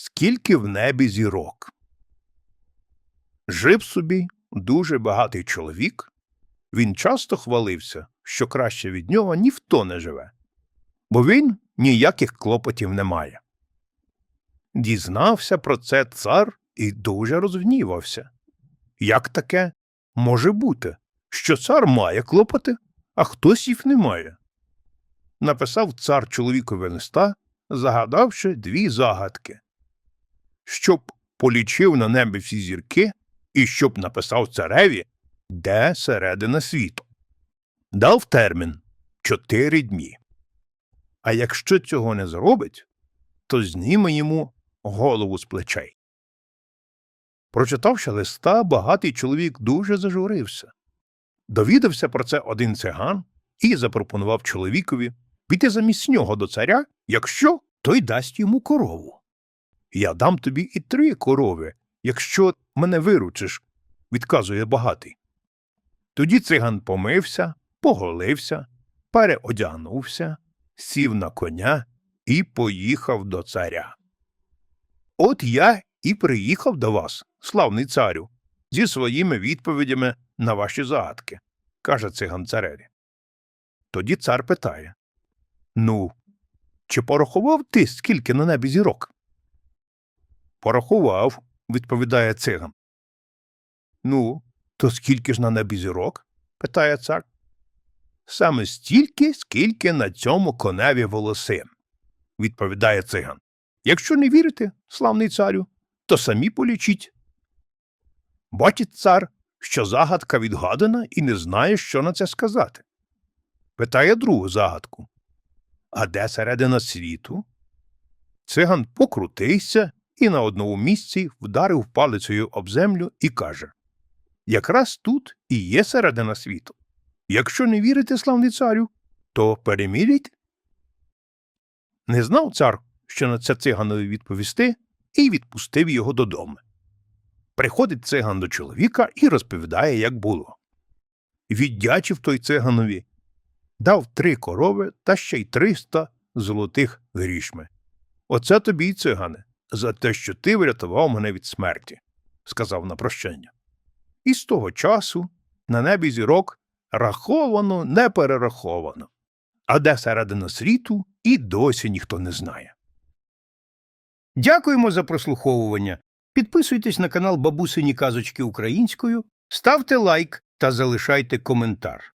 Скільки в небі зірок. Жив собі дуже багатий чоловік. Він часто хвалився, що краще від нього ніхто не живе, бо він ніяких клопотів не має. Дізнався про це цар і дуже розгнівався. Як таке може бути, що цар має клопоти, а хтось їх не має? Написав цар чоловікові листа, загадавши дві загадки щоб полічив на небі всі зірки і щоб написав цареві, де середина світу. Дав термін чотири дні. А якщо цього не зробить, то зніме йому голову з плечей. Прочитавши листа, багатий чоловік дуже зажурився. Довідався про це один циган і запропонував чоловікові піти замість нього до царя, якщо той дасть йому корову. Я дам тобі і три корови, якщо мене виручиш, відказує багатий. Тоді циган помився, поголився, переодягнувся, сів на коня і поїхав до царя. От я і приїхав до вас, славний царю, зі своїми відповідями на ваші загадки, каже циган цареві. Тоді цар питає Ну, чи порахував ти, скільки на небі зірок? Порахував, відповідає циган. Ну, то скільки ж на небі зірок? питає цар. Саме стільки, скільки на цьому коневі волосин, відповідає циган. Якщо не вірите, славний царю, то самі полічіть. Бачить цар, що загадка відгадана і не знає, що на це сказати. Питає другу загадку. А де середина світу? Циган покрутився і на одному місці вдарив палицею об землю і каже Якраз тут і є середина світу. Якщо не вірите, славний царю, то переміряйте. Не знав цар, що на це циганові відповісти, і відпустив його додому. Приходить циган до чоловіка і розповідає, як було. Віддячив той циганові, дав три корови та ще й триста золотих грішми. Оце тобі, й цигане, за те, що ти врятував мене від смерті, сказав на прощання. І з того часу на небі зірок раховано, не перераховано, а де середина світу і досі ніхто не знає. Дякуємо за прослуховування. Підписуйтесь на канал Бабусині Казочки Українською, ставте лайк та залишайте коментар.